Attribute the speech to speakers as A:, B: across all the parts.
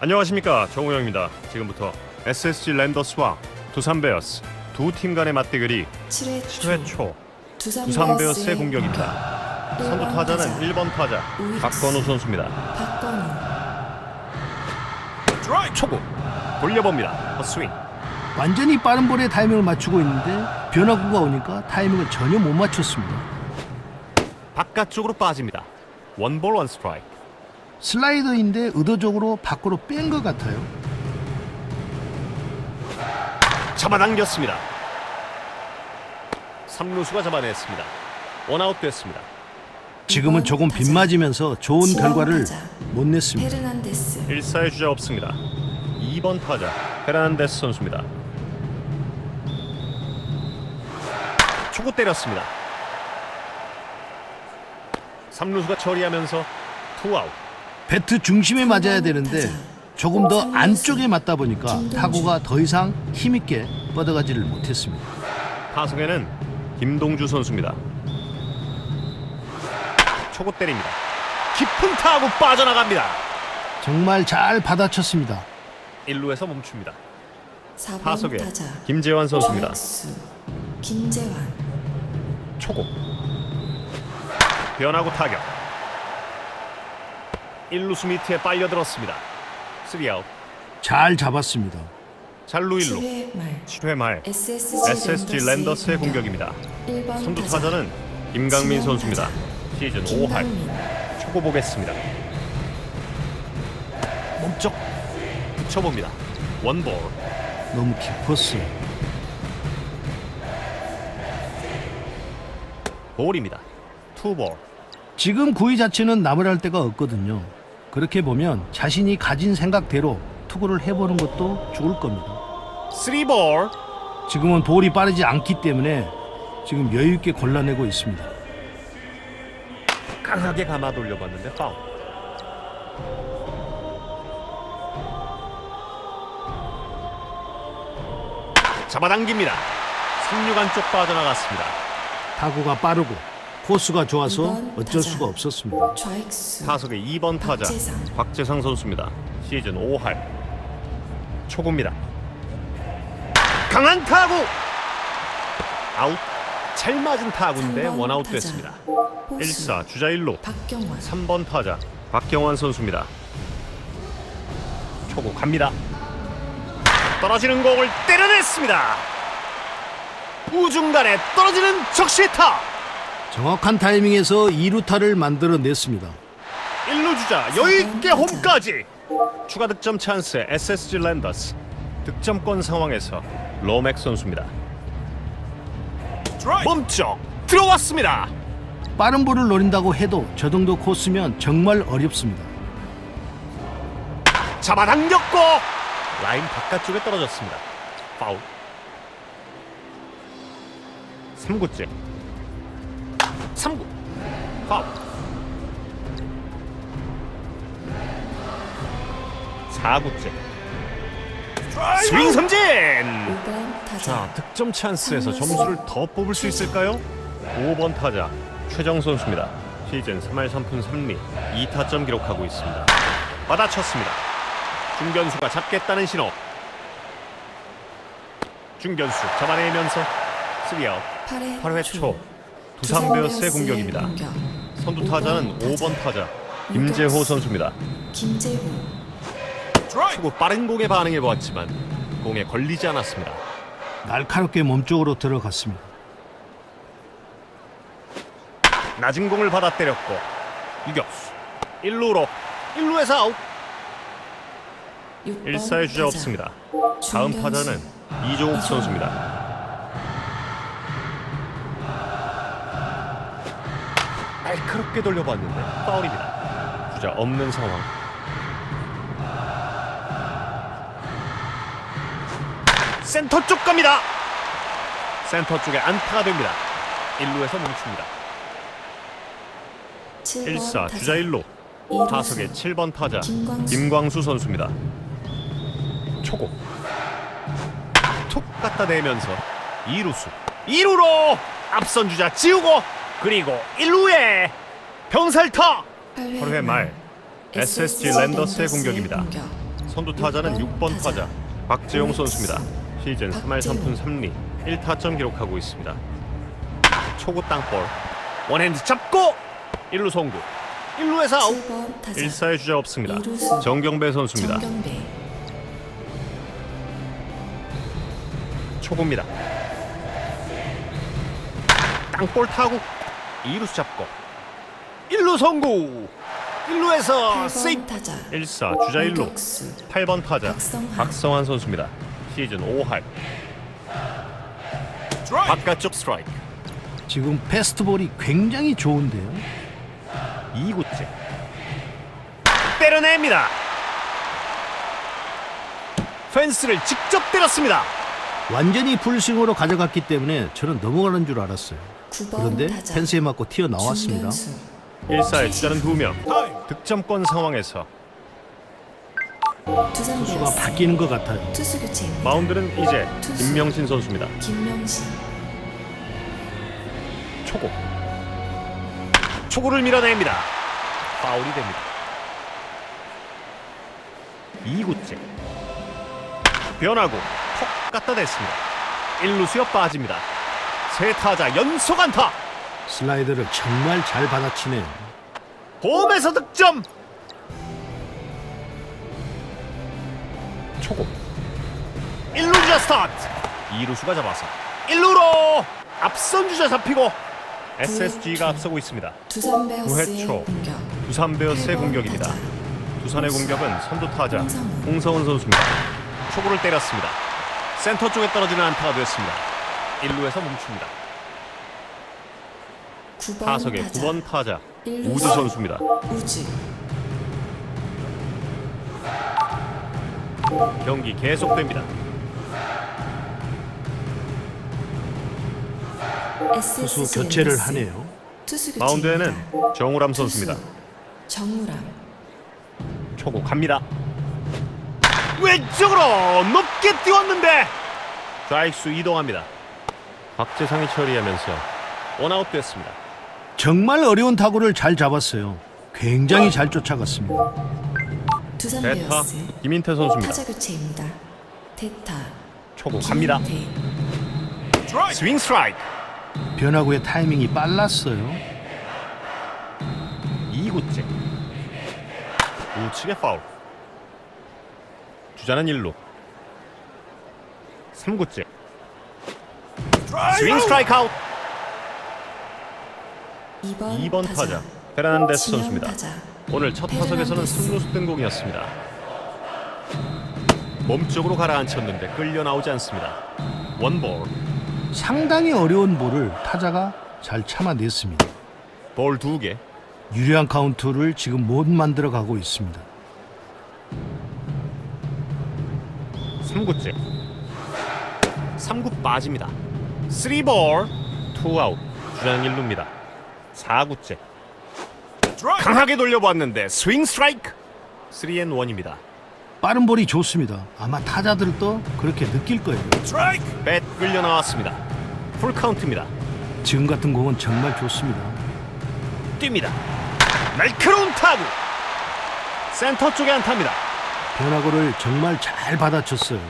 A: 안녕하십니까 정우영입니다. 지금부터 SSG 랜더스와 두산 베어스 두 팀 간의 맞대결이
B: 7회
A: 7회 초
B: 두산,
A: 두산 베어스의 공격입니다. 선두 타자는 1번 타자 박건우 선수입니다.
B: 박건우
A: 초구 돌려봅니다. 헛스윙
C: 완전히 빠른 볼에 타이밍을 맞추고 있는데 변화구가 오니까 타이밍을 전혀 못 맞췄습니다.
A: 바깥쪽으로 빠집니다. 원볼 원 스트라이크
C: 슬라이더인데 의도적으로 밖으로 뺀 것 같아요.
A: 잡아당겼습니다. 3루수가 잡아냈습니다. 원아웃 됐습니다.
C: 지금은 조금 빗맞으면서 좋은 결과를 못 냈습니다.
B: 페르난데스
A: 1사의 주자 없습니다. 2번 타자 페르난데스 선수입니다. 초구 때렸습니다. 3루수가 처리하면서 투아웃.
C: 배트 중심에 맞아야 되는데 조금 더 안쪽에 맞다 보니까 타구가 더 이상 힘있게 뻗어가지를 못했습니다.
A: 타석에는 김동주 선수입니다. 초구 때립니다. 깊은 타구 빠져나갑니다.
C: 정말 잘 받아쳤습니다.
A: 1루에서 멈춥니다.
B: 4번
A: 타석에
B: 타자
A: 김재환 선수입니다.
B: 김재환
A: 초고 변하고 타격 1루수 밑에 빨려들었습니다. 3아웃.
C: 잘 잡았습니다.
A: 잘루 1루.
B: 7회 말.
A: 7회 말.
B: SSG,
A: 랜더스의 공격입니다.
B: 1번
A: 선두
B: 타자
A: 타자는 김강민 선수입니다. 시즌 5할
B: 김강민.
A: 초고 보겠습니다. 몸쪽 붙여봅니다. 원볼.
C: 너무 깊었어요.
A: 볼입니다. 투볼.
C: 지금 구위 자체는 나무랄 데가 없거든요. 그렇게 보면 자신이 가진 생각대로 투구를 해보는 것도 좋을 겁니다.
A: 3볼
C: 지금은 볼이 빠르지 않기 때문에 지금 여유 있게 골라내고 있습니다.
A: 강하게 감아 돌려봤는데 파울 잡아당깁니다 3루간 쪽 빠져나갔습니다
C: 타구가 빠르고 코스가 좋아서 어쩔
B: 타자.
C: 수가 없었습니다.
B: 좌익수
A: 타석의 2번 타자
B: 박재상.
A: 박재상 선수입니다 시즌 5할 초구입니다 강한 타구 아웃 잘 맞은 타구인데
B: 3번
A: 원아웃
B: 타자.
A: 됐습니다
B: 호수.
A: 1사 주자 1루
B: 박경환
A: 3번 타자 박경환 선수입니다. 초구 갑니다. 떨어지는 공을 때려냈습니다. 우중간에 떨어지는 적시타.
C: 정확한 타이밍에서 2루타를 만들어냈습니다.
A: 1루 주자 여유 있게 홈까지. 추가 득점 찬스의 SSG 랜더스. 득점권 상황에서 로맥 선수입니다. 멈쩍 들어왔습니다.
C: 빠른 볼을 노린다고 해도 저 정도 코스면 정말 어렵습니다.
A: 잡아당겼고 라인 바깥쪽에 떨어졌습니다. 파울. 3구째. 3구. 파울. 4구째. 스윙 삼진.
B: 5번 타자
A: 자, 득점 찬스에서 점수를 더 뽑을 수 있을까요? 5번 타자 최정 선수입니다. 시즌 3할 3푼 3리 2타점 기록하고 있습니다. 받아쳤습니다. 중견수가 잡겠다는 신호. 중견수 잡아내면서 3아웃.
B: 8회,
A: 8회 초 두산 베어스의 공격입니다.
B: 공격.
A: 선두 타자는 5번 타자 김재호 선수입니다.
B: 김재호
A: 초구 빠른 공에 반응해 보았지만 공에 걸리지 않았습니다.
C: 날카롭게 몸쪽으로 들어갔습니다.
A: 낮은 공을 받아 때렸고 유격수 1루로 1루에서 아웃
B: 6번
A: 1사의 주자. 없습니다. 다음. 타자는 이종욱 선수입니다. 날카롭게 돌려봤는데 파울입니다. 주자 없는 상황. 센터 쪽 갑니다. 센터 쪽에 안타가 됩니다. 1루에서 멈춥니다.
B: 7번
A: 1사
B: 타자.
A: 주자 1루
B: 이루수.
A: 타석의 7번 타자
B: 김광수.
A: 김광수 선수입니다. 초고 툭 갖다 대면서 2루수 2루로 앞선 주자 지우고 그리고 1루에 병살타
B: 8회
A: 8회 말 SSG 랜더스의 공격입니다.
B: 공격.
A: 선두 타자는 6번 타자 박재용 선수입니다. 시즌 3할 3푼 3리 1타점 기록하고 있습니다. 초구 땅볼 원핸드 잡고 1루 송구 1루에서 아웃
B: 7번 타자
A: 1사의 주자 없습니다. 정경배 선수입니다. 초구입니다. 땅볼 타구 2루수 잡고 1루 송구 1루에서 세이프
B: 8번 타자
A: 1사 주자 1루
B: 유격수
A: 8번 타자
B: 박성환.
A: 박성환 선수입니다. 시즌 5할 바깥쪽 스트라이크
C: 지금 패스트볼이 굉장히 좋은데요.
A: 2구째 때려냅니다. 펜스를 직접 때렸습니다.
C: 완전히 풀스윙으로 가져갔기 때문에 저는 넘어가는 줄 알았어요.
B: 9번
C: 그런데
B: 타자
C: 펜스에 맞고 튀어나왔습니다.
B: 중견수
A: 1사의 주자는 2명 득점권 상황에서
B: 두산
C: 수가
B: 베어스
C: 바뀌는 것 같아요.
B: 투수 교체입니다.
A: 마운드는 이제 김명신 선수입니다.
B: 김명신
A: 초구 초구를 밀어냅니다. 파울이 됩니다. 2구째 변하고 톡 갖다 댔습니다. 1루수에 빠집니다. 세 타자 연속 안타
C: 슬라이드를 정말 잘 받아치네요.
A: 홈에서 득점 초구 1루 주자 스타트 2루수가 잡아서 1루로 앞선 주자 잡히고 SSG가 앞서고 있습니다.
B: 두산 베어스의
A: 구회 초.
B: 공격
A: 두산 베어스의 공격입니다. 두산의 공격은 선두 타자.
B: 홍성훈
A: 선수입니다. 초구를 때렸습니다. 센터 쪽에 떨어지는 안타가 되었습니다. 1루에서 멈춥니다.
B: 9번
A: 타석의
B: 타자
A: 9번 타자
B: 일루
A: 우드 선수입니다.
B: 우주
A: 경기 계속됩니다.
B: SSG
C: 투수 교체를. 하네요.
B: 투수 교체입니다.
A: 마운드에는 정우람 선수입니다.
B: 정우람
A: 초구 갑니다. 왼쪽으로 높게 띄웠는데 좌익수 이동합니다. 박재상이 처리하면서 원아웃 됐습니다.
C: 정말 어려운 타구를 잘 잡았어요. 굉장히 잘 쫓아갔습니다.
B: 두산
A: 대타
B: 베어스
A: 김인태 선수입니다.
B: 타자 교체입니다. 대타
A: 초구 갑니다. 스윙 스트라이크
C: 변화구의 타이밍이 빨랐어요.
A: 2구째 우측의 파울 주자는 1루 3구째 스윙 스트라이크 아웃
B: 2번,
A: 2번 타자 페르난데스
B: 지명
A: 선수입니다.
B: 타자
A: 오늘 첫 타석에서는
B: 페르난데스.
A: 3루수 뜬공이었습니다. 몸쪽으로 가라앉혔는데 끌려 나오지 않습니다. 원볼
C: 상당히 어려운 볼을 타자가 잘 참아냈습니다.
A: 볼 2개
C: 유리한 카운트를 지금 못 만들어 가고 있습니다.
A: 3구째 3구 빠집니다 3볼 2아웃 주자는 1루입니다 4구째. 강하게 돌려보았는데 스윙 스트라이크. 3앤 1입니다.
C: 빠른 볼이 좋습니다. 아마 타자들도 그렇게 느낄 거예요.
A: 뱃 끌려 나왔습니다. 풀 카운트입니다.
C: 지금 같은 공은 정말 좋습니다.
A: 뜁니다. 날카로운 타구. 센터 쪽에 안타입니다.
C: 변화구를 정말 잘 받아쳤어요.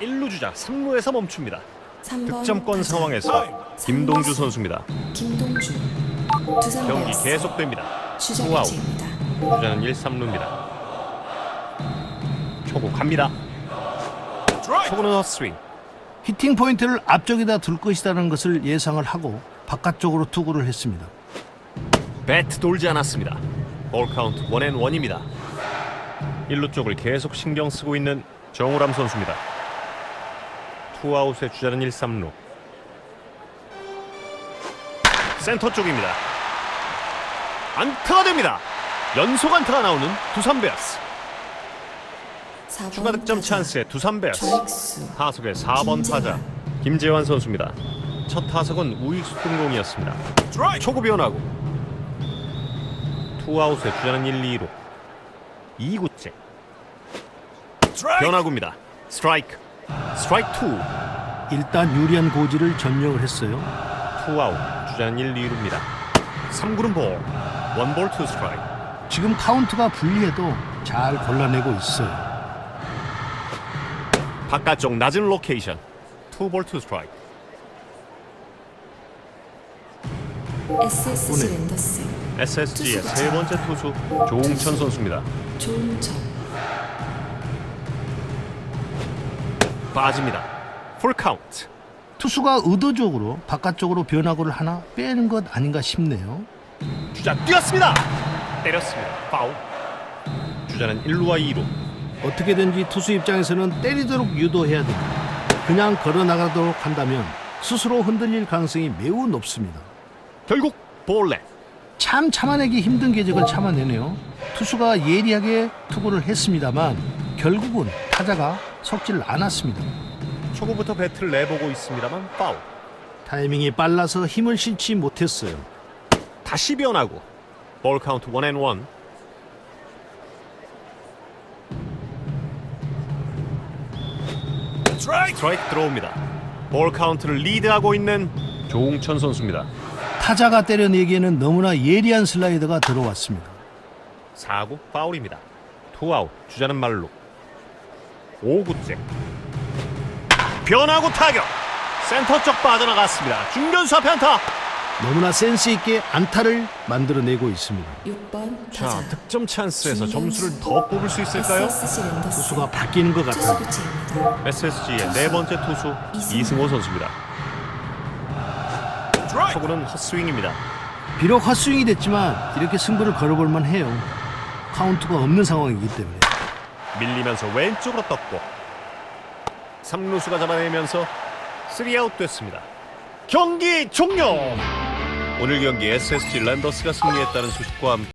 A: 1루 주자 3루에서 멈춥니다.
B: 3번
A: 득점권
B: 타자.
A: 상황에서 김동주 선수입니다.
B: 김동주 두산
A: 경기
B: 베어스
A: 계속됩니다 투아웃. 주자는 1, 3루입니다. 초구 갑니다. 초구는 헛스윙.
C: 히팅 포인트를 앞쪽에다 둘 것이라는 것을 예상을 하고 바깥쪽으로 투구를 했습니다.
A: 배트 돌지 않았습니다. 볼 카운트 원앤 원입니다. 1루 쪽을 계속 신경 쓰고 있는 정우람 선수입니다. 투아웃의 주자는 1, 3루. 센터 쪽입니다. 안타가 됩니다. 연속 안타가 나오는 두산 베어스.
B: 4번
A: 추가 득점
B: 타자.
A: 찬스의 두산 베어스. 타석의 4번
B: 김재환.
A: 타자 김재환 선수입니다. 첫 타석은 우익수 등공이었습니다. 초구 변화구 투아웃의 주자는 1, 2루 2구째 변화구입니다. 스트라이크 스트라이크 투
C: 일단 유리한 고지를 점령을 했어요.
A: 투아웃 주자는 1, 2루입니다. 3구는 볼 원볼 투 스트라이크
C: 지금 카운트가 불리해도 잘 골라내고 있어요.
A: 바깥쪽 낮은 로케이션. 투볼 투 스트라이크.
B: SSG 랜더스
A: SSG의 세 번째 투수 조웅천 선수입니다.
B: 조은천
A: 빠집니다. 풀 카운트.
C: 투수가 의도적으로 바깥쪽으로 변화구를 하나 빼는 것 아닌가 싶네요.
A: 주자 뛰었습니다. 때렸습니다. 파울. 주자는 1루와 2루.
C: 어떻게든지 투수 입장에서는 때리도록 유도해야 됩니다. 그냥 걸어 나가도록 한다면 스스로 흔들릴 가능성이 매우 높습니다.
A: 결국 볼넷.
C: 참 참아내기 힘든 궤적을 참아내네요. 투수가 예리하게 투구를 했습니다만 결국은 타자가 속질 않았습니다.
A: 초구부터 배트를 내보고 있습니다만 파울.
C: 타이밍이 빨라서 힘을 실지 못했어요.
A: 다시 변하고 볼 카운트 원앤원. 스트라이크 들어옵니다. 볼 카운트를 리드하고 있는 조웅천 선수입니다.
C: 타자가 때려내기에는 너무나 예리한 슬라이더가 들어왔습니다.
A: 4구 파울입니다. 투아웃 주자는 말로 5구째 변하고 타격 센터 쪽 빠져나갔습니다. 중견수 앞에 안타.
C: 너무나 센스 있게 안타를 만들어내고 있습니다.
B: 6번
A: 자
B: 타자
A: 득점 찬스에서 점수를 더 뽑을 수 있을까요?
B: 랜더스
C: 투수가 바뀌는 것
B: 투수
C: 같아요.
B: 교체입니다
A: SSG의 네 번째 투수 이승호 선수입니다. 초구는 헛스윙입니다.
C: 비록 헛스윙이 됐지만 이렇게 승부를 걸어볼 만해요. 카운트가 없는 상황이기 때문에.
A: 밀리면서 왼쪽으로 떴고 3루수가 잡아내면서 3아웃 됐습니다. 경기 종료! 오늘 경기 SSG 랜더스가 승리했다는 소식과 함께